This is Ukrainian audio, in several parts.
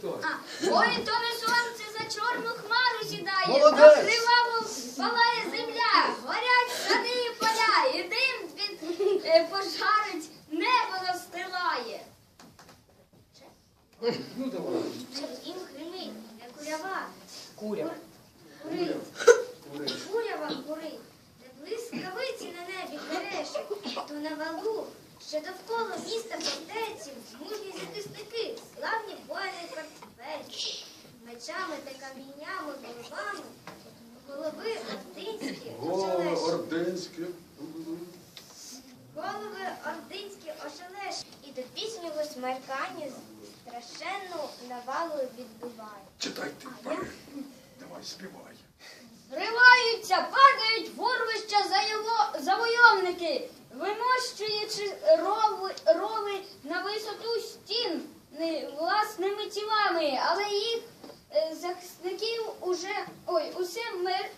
читай. А, ой, то не сонце за чорну хмару сідає, Молодець. то криваво палає земля, горять сади і поля, і дим від е, пожарить небо настилає. Ну давай. Їм гримить, як курява. Куря. Курить, Кури. курява курить, де блискавиці на небі берешуть, то на валу, що довкола міста фортеці, мужні захисники, славні каміннями головами, голови ординські, Голови ординські. Голови ординські ошелеш і до піснього смеркання страшенну навалу відбиває. Читай ти. Давай, співай. Зриваються, падають в урвища завойовники, вимощуючи рови, рови на висоту стін власними тілами, але їх е, захисників уже ой, усе мер,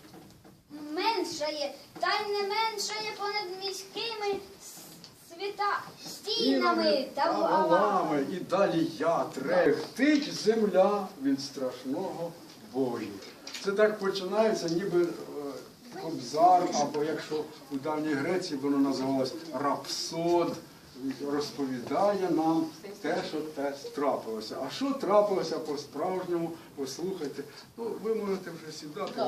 меншає, та й не меншає понад міськими світа, стінами та валами. І далі я трехтить земля від страшного бою. Це так починається, ніби е, кобзар, або якщо у давній Греції воно називалось рапсод, розповідає нам те, що те трапилося. А що трапилося по-справжньому, послухайте. Ну, ви можете вже сідати.